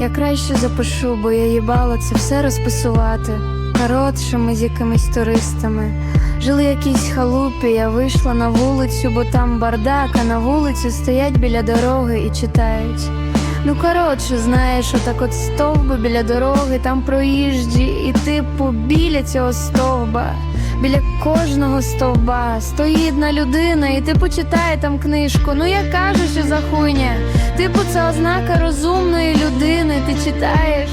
Я краще запишу, бо я їбала це все розписувати. Коротшими з якимись туристами. Жили якісь халупі, я вийшла на вулицю, бо там бардак, а на вулиці стоять біля дороги і читають. Ну, коротше, знаєш, отак от стовби біля дороги, там проїжджі, і типу біля цього стовба, біля кожного стовба стоїть одна людина, і типу читає там книжку. Ну я кажу, що за хуйня. Типу, це ознака розумної людини, ти читаєш.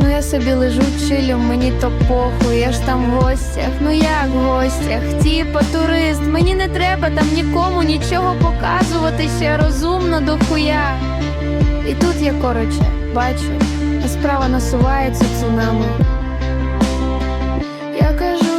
Ну я собі лежу чилю, мені то похуй, я ж там в гостях. Ну як в гостях? Типа турист, мені не треба там нікому нічого показувати, що я розумна до. І тут я коротше бачу, а справа насувається цунами. Я кажу,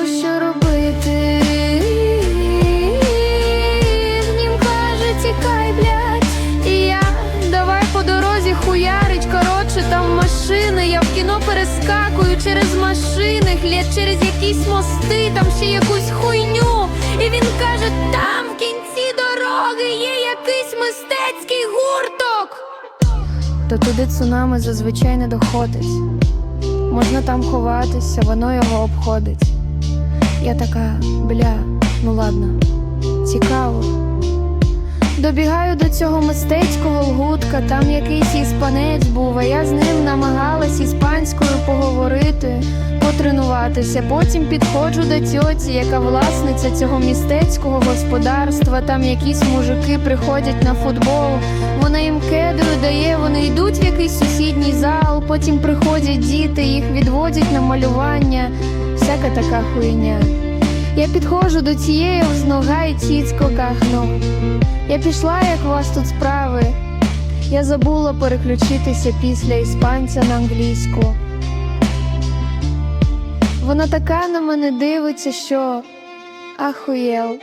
кіно перескакую через машини, глядь через якісь мости, там ще якусь хуйню. І він каже, там в кінці дороги є якийсь мистецький гурток. То туди цунами зазвичай не доходить. Можна там ховатися, воно його обходить. Я така, бля, ну ладно, цікаво. Добігаю до цього мистецького лгутка, там якийсь іспанець був, а я з ним намагалась іспанською поговорити, потренуватися. Потім підходжу до тьоті, яка власниця цього містецького господарства. Там якісь мужики приходять на футбол. Вона їм кедру дає, вони йдуть в якийсь сусідній зал, потім приходять діти, їх відводять на малювання. Всяка така хуйня. Я підходжу до цієї з нога і ціцько кахну. Я пішла, як у вас тут справи. Я забула переключитися після іспанця на англійську. Вона така на мене дивиться, що ахуєл.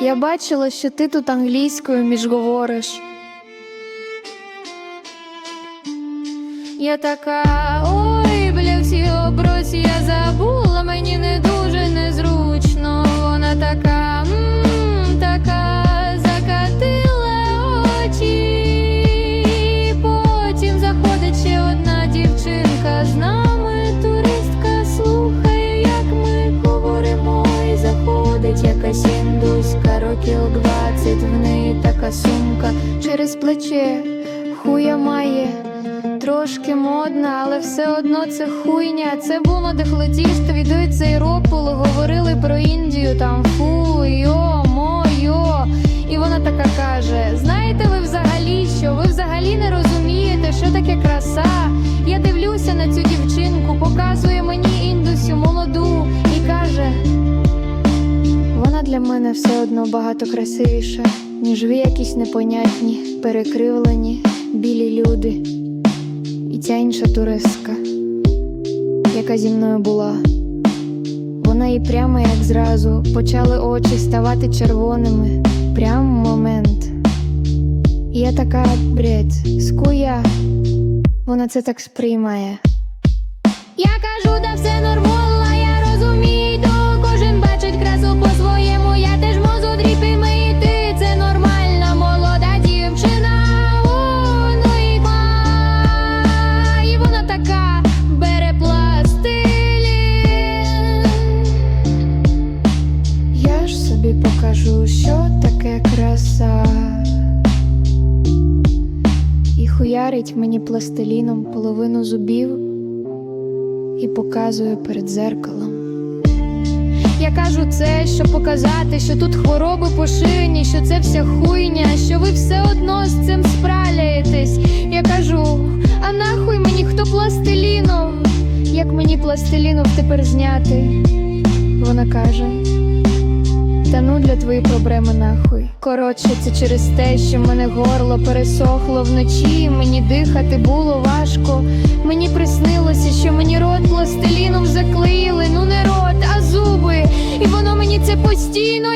Я бачила, що ти тут англійською міжговориш. Я така, бля, всі обросі я забула, мені не дуже незручно. Вона така, така закатила очі. Потім заходить ще одна дівчинка з нами. Туристка слухає, як ми говоримо, заходить якась індуська, років двадцять, в неї така сумка через плече, хуя має. Трошки модна, але все одно це хуйня. Це було дехлетісто від цей ропулу говорили про Індію, там фу, йо, мойо. І вона така каже: Знаєте ви взагалі що? Ви взагалі не розумієте, що таке краса? Я дивлюся на цю дівчинку, показує мені індусю молоду і каже: вона для мене все одно багато красивіша, ніж ви якісь непонятні, перекривлені, білі люди. Ця інша туристка, яка зі мною була. Вона і прямо як зразу почали очі ставати червоними. Прямо в момент. І я така, бред, скуя. Вона це так сприймає. Я кажу, да все нормально, І хуярить мені пластиліном половину зубів і показує перед зеркалом. Я кажу це, щоб показати, що тут хвороби поширені, що це вся хуйня, що ви все одно з цим справляєтесь. Я кажу, а нахуй мені хто пластилінов? Як мені пластилінов тепер зняти? Вона каже. Та ну для твої проблеми нахуй. Коротше, це через те, що мене горло пересохло вночі. Мені дихати було важко. Мені приснилося, що мені рот пластиліном заклеїли. Ну не рот, а зуби. І воно мені це постійно